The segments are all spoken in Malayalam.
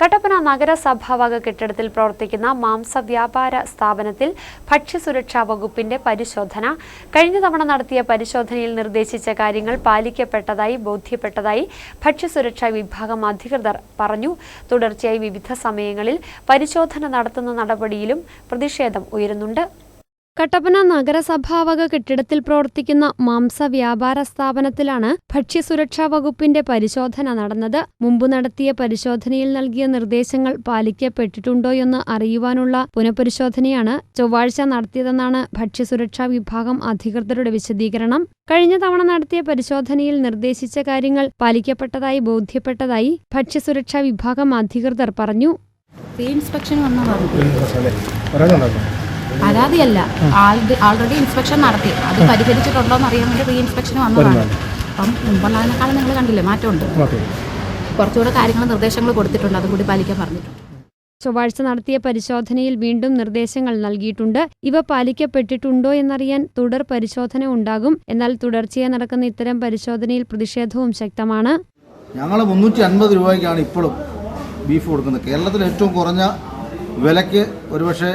കട്ടപ്പന നഗരസഭാവക കെട്ടിടത്തിൽ പ്രവർത്തിക്കുന്ന മാംസ വ്യാപാര സ്ഥാപനത്തിൽ ഭക്ഷ്യസുരക്ഷാ വകുപ്പിന്റെ പരിശോധന. കഴിഞ്ഞ തവണ നടത്തിയ പരിശോധനയിൽ നിർദ്ദേശിച്ച കാര്യങ്ങൾ പാലിക്കപ്പെട്ടതായി ബോധ്യപ്പെട്ടതായി ഭക്ഷ്യസുരക്ഷാ വിഭാഗം അധികൃതർ പറഞ്ഞു. തുടർച്ചയായി വിവിധ സമയങ്ങളിൽ പരിശോധന നടത്തുന്ന നടപടിയിലും പ്രതിഷേധം ഉയരുന്നുണ്ട്. കട്ടപ്പന നഗരസഭാവക കെട്ടിടത്തിൽ പ്രവർത്തിക്കുന്ന മാംസ വ്യാപാര സ്ഥാപനത്തിലാണ് ഭക്ഷ്യസുരക്ഷാ വകുപ്പിന്റെ പരിശോധന നടന്നത്. മുമ്പ് നടത്തിയ പരിശോധനയിൽ നൽകിയ നിർദ്ദേശങ്ങൾ പാലിക്കപ്പെട്ടിട്ടുണ്ടോയെന്ന് അറിയുവാനുള്ള പുനഃപരിശോധനയാണ് ചൊവ്വാഴ്ച നടത്തിയതെന്നാണ് ഭക്ഷ്യസുരക്ഷാ വിഭാഗം അധികൃതരുടെ വിശദീകരണം. കഴിഞ്ഞ തവണ നടത്തിയ പരിശോധനയിൽ നിർദ്ദേശിച്ച കാര്യങ്ങൾ പാലിക്കപ്പെട്ടതായി ബോധ്യപ്പെട്ടതായി ഭക്ഷ്യസുരക്ഷാ വിഭാഗം അധികൃതർ പറഞ്ഞു. ഇൻസ്പെക്ഷൻ വന്നതാണ്? പരാതിയല്ല. ആൾറെഡി ഇൻസ്പെക്ഷൻ നടത്തി. അത് പരിഹരിച്ചിട്ടുണ്ടോ എന്ന് അറിയാൻ വേണ്ടി റീ ഇൻസ്പെക്ഷൻ വന്നതാണ്. അപ്പം മുമ്പുള്ളതിനേക്കാളും നിങ്ങൾ കണ്ടില്ലേ മാറ്റമുണ്ട്. ഉണ്ട് കുറച്ചുകൂടെ കാര്യങ്ങൾ നിർദ്ദേശങ്ങൾ കൊടുത്തിട്ടുണ്ട് അതും കൂടി പാലിക്കാൻ പറഞ്ഞിട്ടുണ്ട്. ചൊവ്വാഴ്ച നടത്തിയ പരിശോധനയിൽ വീണ്ടും നിർദ്ദേശങ്ങൾ നൽകിയിട്ടുണ്ട്. ഇവ പാലിക്കപ്പെട്ടിട്ടുണ്ടോ എന്നറിയാൻ തുടർ പരിശോധന ഉണ്ടാകും. എന്നാൽ തുടർച്ചയായി നടക്കുന്ന ഇത്തരം പരിശോധനയിൽ പ്രതിഷേധവും ശക്തമാണ്. ഞങ്ങൾ മുന്നൂറ്റി അൻപത് രൂപയ്ക്കാണ് ഇപ്പോഴും ബീഫ് കൊടുക്കുന്നത്. കേരളത്തിൽ ഏറ്റവും കുറഞ്ഞ വിലയ്ക്ക് ഒരുപക്ഷെ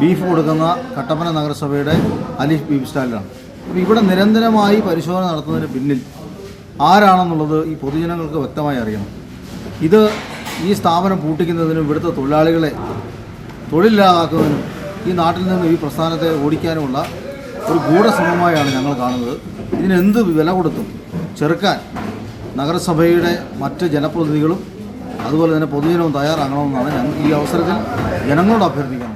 ബീഫ് കൊടുക്കുന്ന കട്ടപ്പന നഗരസഭയുടെ അലീഫ് ബീഫ് സ്റ്റാളിലാണ് അപ്പോൾ ഇവിടെ നിരന്തരമായി പരിശോധന നടത്തുന്നതിന് പിന്നിൽ ആരാണെന്നുള്ളത് ഈ പൊതുജനങ്ങൾക്ക് വ്യക്തമായി അറിയണം. ഇത് ഈ സ്ഥാപനം പൂട്ടിക്കുന്നതിനും ഇവിടുത്തെ തൊഴിലാളികളെ തൊഴിലില്ലാതാക്കുന്നതിനും ഈ നാട്ടിൽ നിന്ന് ഈ പ്രസ്ഥാനത്തെ ഓടിക്കാനുമുള്ള ഒരു ഗൂഢശ്രമമായാണ് ഞങ്ങൾ കാണുന്നത്. ഇതിനെന്ത് വില കൊടുത്തും ചെറുക്കാൻ നഗരസഭയുടെ മറ്റ് ജനപ്രതിനിധികളും അതുപോലെ തന്നെ പൊതുജനവും തയ്യാറാകണമെന്നാണ് ഞങ്ങൾ ഈ അവസരത്തിൽ ജനങ്ങളോട് അഭ്യർത്ഥിക്കുന്നത്